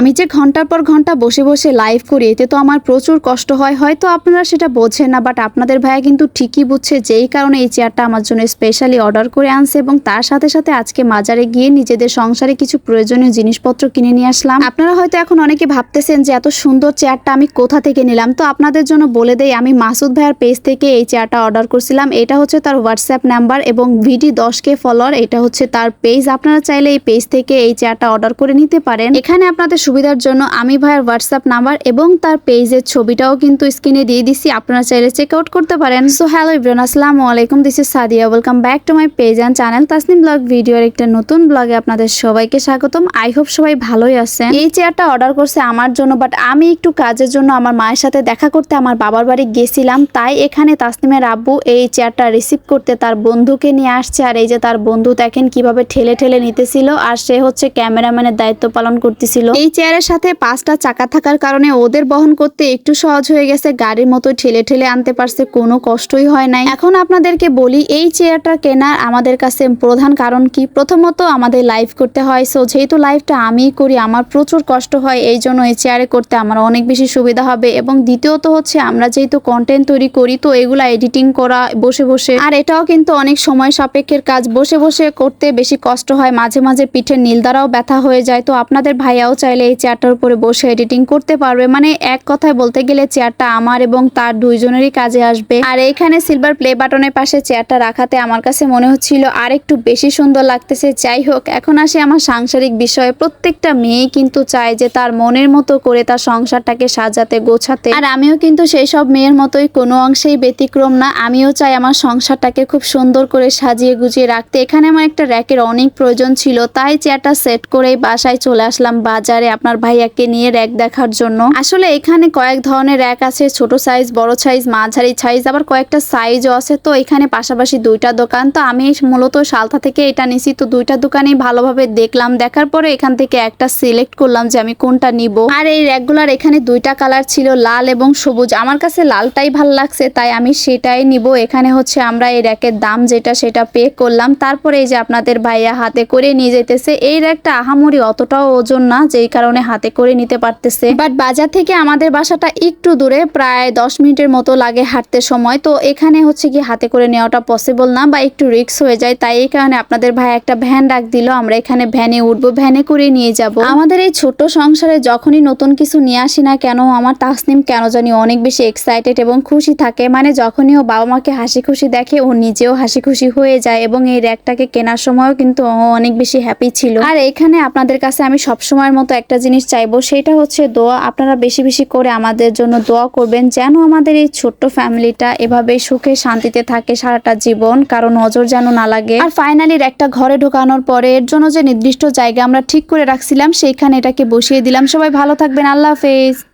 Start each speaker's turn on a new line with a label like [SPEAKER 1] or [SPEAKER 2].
[SPEAKER 1] আমি যে ঘণ্টার পর ঘণ্টা বসে বসে লাইভ করি, এতে তো আমার প্রচুর কষ্ট হয়। হয়তো আপনারা সেটা বোঝেন না বাট আপনাদের ভাইয়া কিন্তু ঠিকই বুঝছে যেই কারণে এই চেয়ারটা আমার জন্য স্পেশালি অর্ডার করে আনছে এবং তার সাথে সাথে আজকে মাজারে গিয়ে নিজেদের সংসারে কিছু প্রয়োজনীয় জিনিসপত্র কিনে নিয়ে আসলাম। আপনারা হয়তো এখন অনেকে ভাবতেছেন যে এত সুন্দর চেয়ারটা আমি কোথা থেকে নিলাম? তো আপনাদের জন্য বলে দেই, আমি মাসুদ ভাইয়ার পেজ থেকে এই চেয়ারটা অর্ডার করছিলাম। এটা হচ্ছে তার হোয়াটসঅ্যাপ নাম্বার এবং ভিডি দশ কে ফলোয়ার এটা হচ্ছে তার পেজ আপনারা চাইলে এই পেজ থেকে এই চেয়ারটা অর্ডার করে নিতে পারেন। এখানে আপনাদের সুবিধার জন্য আমি ভাইয়ের হোয়াটসঅ্যাপ নাম্বার এবং তার পেজের ছবিটাও কিন্তু স্ক্রিনে দিয়ে দিছি। আপনারা চাইলে চেক আউট করতে পারেন। সো হ্যালো ইব্রান আসসালামু আলাইকুম। This is Sadia welcome back to my page and channel Tasnim vlog ভিডিওর একটা নতুন ব্লগে আপনাদের সবাইকে স্বাগতম। আই হোপ সবাই ভালোই আছেন। এই চেয়ারটা অর্ডার করছে আমার জন্য বাট আমি একটু কাজের জন্য আমার মায়ের সাথে দেখা করতে আমার বাবার বাড়ি গেছিলাম, তাই এখানে তাসনিমের আব্বু এই চেয়ারটা রিসিভ করতে তার বন্ধুকে নিয়ে আসছে। আর এই যে তার বন্ধু দেখেন কীভাবে ঠেলে ঠেলে নিতেছিল, আর সে হচ্ছে ক্যামেরাম্যানের দায়িত্ব পালন করতেছিল। এই চেয়ারের সাথে পাঁচটা চাকা থাকার কারণে ওদের বহন করতে একটু সহজ হয়ে গেছে। গাড়ির মতো ঠেলে ঠেলে আনতে পারছে, কোনো কষ্টই হয় নাই। এখন আপনাদেরকে বলি, এই চেয়ারটা কেনার আমাদের কাছে প্রধান কারণ কি? প্রথমত আমাদের লাইভ করতে হয়। সো যেহেতু লাইভটা আমিই করি, আমার প্রচুর কষ্ট হয়, এই জন্য এই চেয়ারে করতে আমার অনেক বেশি সুবিধা হবে। এবং দ্বিতীয়ত হচ্ছে, আমরা যেহেতু কন্টেন্ট তৈরি করি, তো এগুলা এডিটিং করা, বসে বসে, আর এটাও কিন্তু অনেক সময় সাপেক্ষের কাজ। বসে বসে করতে বেশি কষ্ট হয়, মাঝে মাঝে পিঠের নীল দ্বারাও ব্যথা হয়ে যায়। তো আপনাদের ভাইয়াও চাইলে এই চেয়ারটার উপরে বসে এডিটিং করতে পারবে। মানে এক কথায় বলতে গেলে চেয়ারটা আমার এবং তার দুইজনেরই কাজে আসবে। আর এখানে সিলভার প্লে বাটনের পাশে চেয়ারটা রাখাতে আমার কাছে মনে হচ্ছিল আর একটু বেশি সুন্দর লাগতেছে। যাই হোক, এখন আসে আমার সাংসারিক বিষয়ে। প্রত্যেকটা মেয়ে কিন্তু চায় যে তার মনের মতো করে তার সংসারটাকে সাজাতে, গোছাতে। আর আমিও কিন্তু সেই সব মেয়ের মতোই কোনো অংশেই ব্যতিক্রম না। আমিও চাই আমার সংসারটাকে খুব সুন্দর করে সাজিয়ে গুজিয়ে রাখতে। এখানে আমার একটা র্যাকের অনেক প্রয়োজন ছিল, তাই চেয়ারটা সেট করেই বাসায় চলে আসলাম বাজারে। আপনার ভাইয়াকে নিয়ে র্যাক দেখার জন্য। আসলে এখানে কয়েক ধরনের র্যাক আছে, ছোট সাইজ বড় সাইজ মাঝারি সাইজ আবার কয়েকটা সাইজও আছে। তো এখানে পাশাপাশি দুইটা দোকান। তো আমি মূলত সালথা থেকে এটা নিছি। তো দুইটা দোকানেই ভালোভাবে দেখলাম। দেখার পরে এখান থেকে একটা সিলেক্ট করলাম যে আমি কোনটা নিব। আর এই র্যাকগুলার এখানে দুইটা কালার ছিল, লাল এবং সবুজ। আমার কাছে লালটাই ভালো লাগছে, তাই আমি সেটাই নিব। এখানে হচ্ছে আমরা এই র্যাকের দাম যেটা সেটা পে করলাম। তারপরে এই যে আপনাদের ভাইয়া হাতে করে নিয়ে যেতেছে এই র্যাকটা আহামরি অতটাও ওজন না, যেই কারণে হাতে করে নিতে পারতেছে। বাট বাজার থেকে আমাদের বাসাটা একটু দূরে, প্রায় দশ মিনিটের মতো লাগে হাঁটতে সময়। তো এখানে হচ্ছে কি হাতে করে নেওয়াটা পসিবল না বা একটু রিস্ক হয়ে যায়। তাই এই কারণে আপনাদের ভাই একটা ভ্যান ডাক দিল, আমরা এখানে ভ্যানে উঠবো ভ্যানে করে নিয়ে যাব। আমাদের এই ছোট্ট সংসারে যখনই নতুন কিছু নিয়ে আসি না কেন, আমার তাসনিম কেন জানি অনেক বেশি এক্সাইটেড এবং খুশি থাকে। মানে যখনই ও বাবা মাকে হাসি খুশি দেখে, ও নিজেও হাসি খুশি হয়ে যায় এবং এই র্যাকটাকে কেনার সময়ও কিন্তু অনেক বেশি হ্যাপি ছিল। আর এখানে আপনাদের কাছে আমি সবসময়ের মতো একটা জিনিস চাইব, সেটা হচ্ছে দোয়া। আপনারা বেশি বেশি করে আমাদের জন্য দোয়া করবেন, যেন আমাদের এই ছোট্ট ফ্যামিলিটা এভাবে সুখে, শান্তিতে থাকে সারাটা জীবন, কারণ নজর যেন না লাগে। আর ফাইনালি একটা ঘরে ঢোকানোর পরে, এর জন্য যে নির্দিষ্ট জায়গা আমরা ঠিক করে রাখছিলাম, সেইখানে এটাকে বসিয়ে দিলাম। সবাই ভালো থাকবেন, আল্লাহ হাফেজ।